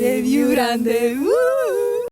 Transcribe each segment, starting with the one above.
Рев'ю рандеву.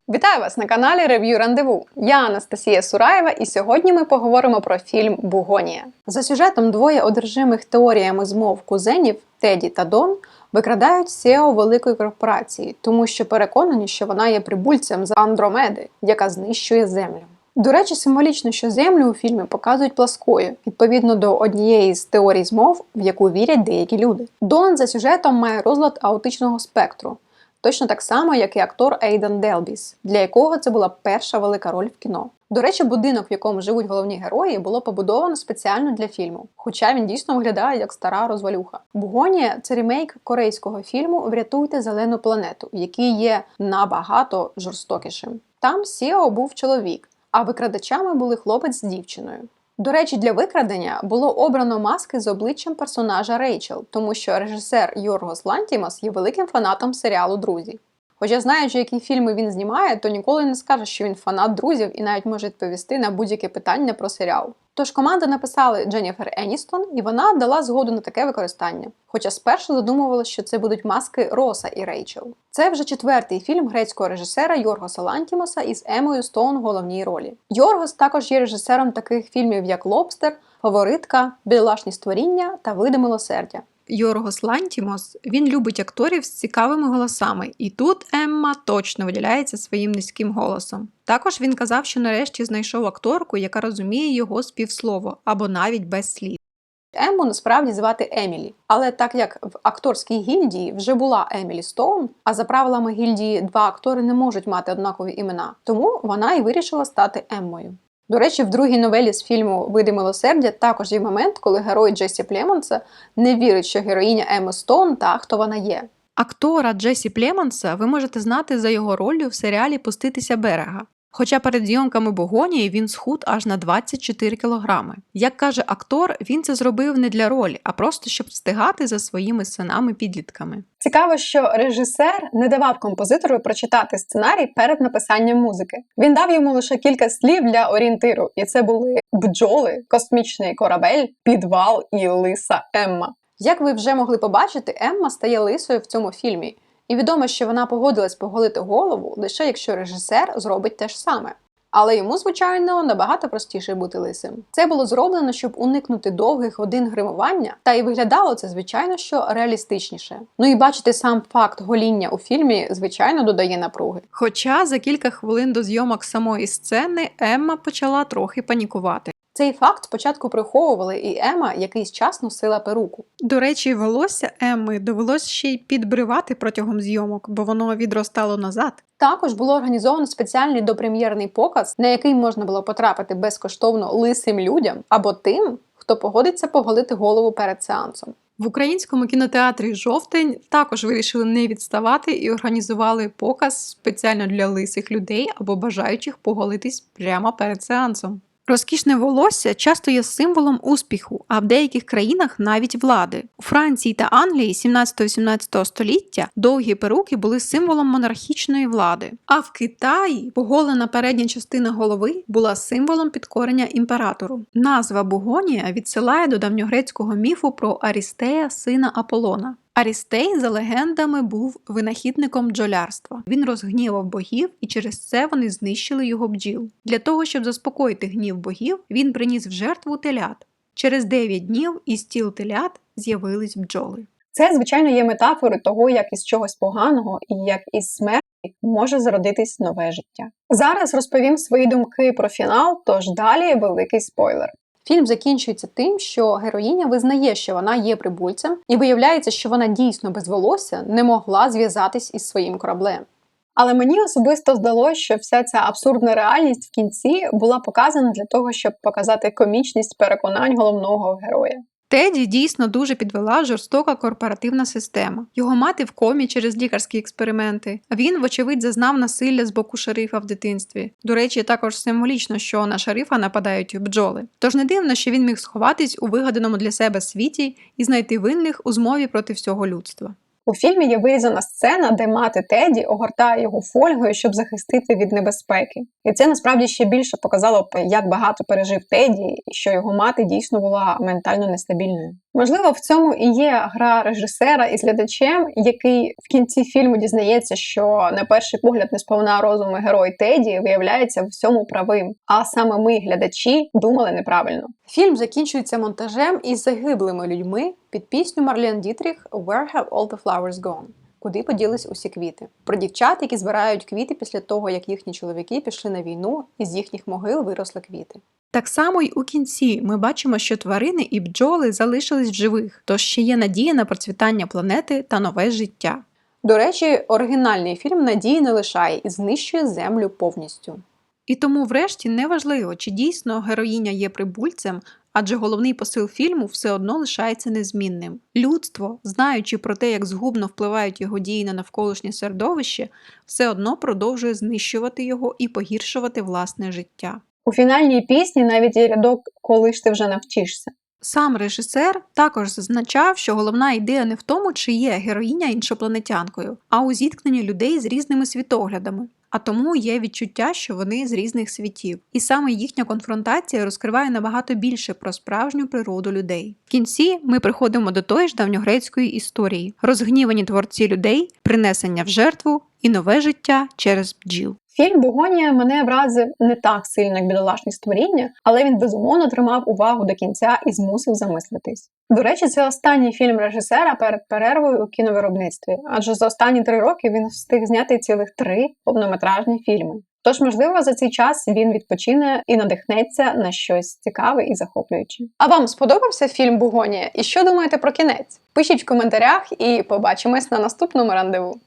Вітаю вас на каналі Рев'ю Рандеву. Я Анастасія Сураєва, і сьогодні ми поговоримо про фільм Бугонія. За сюжетом двоє одержимих теоріями змов кузенів Теді та Дон викрадають SEO великої корпорації, тому що переконані, що вона є прибульцем з Андромеди, яка знищує землю. До речі, символічно, що землю у фільмі показують пласкою, відповідно до однієї з теорій змов, в яку вірять деякі люди. Дон за сюжетом має розлад аутичного спектру, точно так само, як і актор Ейден Делбіс, для якого це була перша велика роль в кіно. До речі, будинок, в якому живуть головні герої, було побудовано спеціально для фільму, хоча він дійсно виглядає як стара розвалюха. Бугонія це ремейк корейського фільму Врятуйте зелену планету, який є набагато жорстокішим. Там Сіо був чоловік, а викрадачами були хлопець з дівчиною. До речі, для викрадення було обрано маски з обличчям персонажа Рейчел, тому що режисер Йоргос Лантімас є великим фанатом серіалу Друзі. Хоча, знаючи, які фільми він знімає, то ніколи не скаже, що він фанат друзів і навіть може відповісти на будь-яке питання про серіал. Тож команда написали Дженніфер Еністон, і вона дала згоду на таке використання. Хоча спершу задумувалося, що це будуть маски Роса і Рейчел. Це вже четвертий фільм грецького режисера Йоргоса Лантімоса із Емою Стоун в головній ролі. Йоргос також є режисером таких фільмів, як Лобстер, Фаворитка, Бідолашні створіння та Види милосердя. Йоргос Лантімос він любить акторів з цікавими голосами, і тут Емма точно виділяється своїм низьким голосом. Також він казав, що нарешті знайшов акторку, яка розуміє його співслово або навіть без слів. Емму насправді звати Емілі, але так як в акторській гільдії вже була Емілі Стоун, а за правилами гільдії два актори не можуть мати однакові імена, тому вона і вирішила стати Еммою. До речі, в другій новелі з фільму Види милосердя також є момент, коли герой Джесі Племонса не вірить, що героїня Еми Стоун та хто вона є. Актора Джесі Племонса ви можете знати за його роллю в серіалі Пуститися берега. Хоча перед зйомками Богонії він схуд аж на 24 кілограми. Як каже актор, він це зробив не для ролі, а просто щоб встигати за своїми синами-підлітками. Цікаво, що режисер не давав композитору прочитати сценарій перед написанням музики. Він дав йому лише кілька слів для орієнтиру, і це були бджоли, космічний корабель, підвал і лиса Емма. Як ви вже могли побачити, Емма стає лисою в цьому фільмі, і відомо, що вона погодилась поголити голову лише якщо режисер зробить те ж саме. Але йому, звичайно, набагато простіше бути лисим. Це було зроблено, щоб уникнути довгих годин гримування, та і виглядало це, звичайно, що реалістичніше. Ну і бачити сам факт гоління у фільмі, звичайно, додає напруги. Хоча за кілька хвилин до зйомок самої сцени Емма почала трохи панікувати. Цей факт спочатку приховували, і Ема якийсь час носила перуку. До речі, волосся Емми довелось ще й підбривати протягом зйомок, бо воно відростало назад. Також було організовано спеціальний допрем'єрний показ, на який можна було потрапити безкоштовно лисим людям або тим, хто погодиться поголити голову перед сеансом. В українському кінотеатрі Жовтень також вирішили не відставати і організували показ спеціально для лисих людей або бажаючих поголитись прямо перед сеансом. Розкішне волосся часто є символом успіху, а в деяких країнах навіть влади. У Франції та Англії 17-18 століття довгі перуки були символом монархічної влади. А в Китаї поголена передня частина голови була символом підкорення імператору. Назва Бугонія відсилає до давньогрецького міфу про Арістея, сина Аполлона. Арістей, за легендами, був винахідником бджолярства. Він розгнівав богів, і через це вони знищили його бджіл. Для того, щоб заспокоїти гнів богів, він приніс в жертву телят. Через 9 днів із тіл телят з'явились бджоли. Це, звичайно, є метафори того, як із чогось поганого і як із смерті може зародитись нове життя. Зараз розповім свої думки про фінал, тож далі великий спойлер. Фільм закінчується тим, що героїня визнає, що вона є прибульцем, і виявляється, що вона дійсно без волосся не могла зв'язатись із своїм кораблем. Але мені особисто здалося, що вся ця абсурдна реальність в кінці була показана для того, щоб показати комічність переконань головного героя. Теді дійсно дуже підвела жорстока корпоративна система. Його мати в комі через лікарські експерименти. А він, вочевидь, зазнав насилля з боку шерифа в дитинстві. До речі, також символічно, що на шерифа нападають бджоли. Тож не дивно, що він міг сховатись у вигаданому для себе світі і знайти винних у змові проти всього людства. У фільмі є вирізана сцена, де мати Теді огортає його фольгою, щоб захистити від небезпеки. І це насправді ще більше показало б, як багато пережив Теді, і що його мати дійсно була ментально нестабільною. Можливо, в цьому і є гра режисера із глядачем, який в кінці фільму дізнається, що на перший погляд несповна розуму герой Теді виявляється в всьому правим. А саме ми, глядачі, думали неправильно. Фільм закінчується монтажем із загиблими людьми під пісню Марлен Дітріх «Where have all the flowers gone?» Куди поділись усі квіти? Про дівчат, які збирають квіти після того, як їхні чоловіки пішли на війну, і з їхніх могил виросли квіти. Так само й у кінці ми бачимо, що тварини і бджоли залишились в живих, тож ще є надія на процвітання планети та нове життя. До речі, оригінальний фільм надії не лишає і знищує землю повністю. І тому, врешті, неважливо, чи дійсно героїня є прибульцем, адже головний посил фільму все одно лишається незмінним. Людство, знаючи про те, як згубно впливають його дії на навколишнє середовище, все одно продовжує знищувати його і погіршувати власне життя. У фінальній пісні навіть є рядок Коли ж ти вже навчишся. Сам режисер також зазначав, що головна ідея не в тому, чи є героїня іншопланетянкою, а у зіткненні людей з різними світоглядами. А тому є відчуття, що вони з різних світів, і саме їхня конфронтація розкриває набагато більше про справжню природу людей. В кінці ми приходимо до тої ж давньогрецької історії: розгнівані творці людей, принесення в жертву і нове життя через бджіл. Фільм Бугонія мене вразив не так сильно, як бідолашні створіння, але він безумовно тримав увагу до кінця і змусив замислитись. До речі, це останній фільм режисера перед перервою у кіновиробництві, адже за останні три роки він встиг зняти цілих три повнометражні фільми. Тож, можливо, за цей час він відпочине і надихнеться на щось цікаве і захоплююче. А вам сподобався фільм Бугонія? І що думаєте про кінець? Пишіть в коментарях і побачимось на наступному рандеву.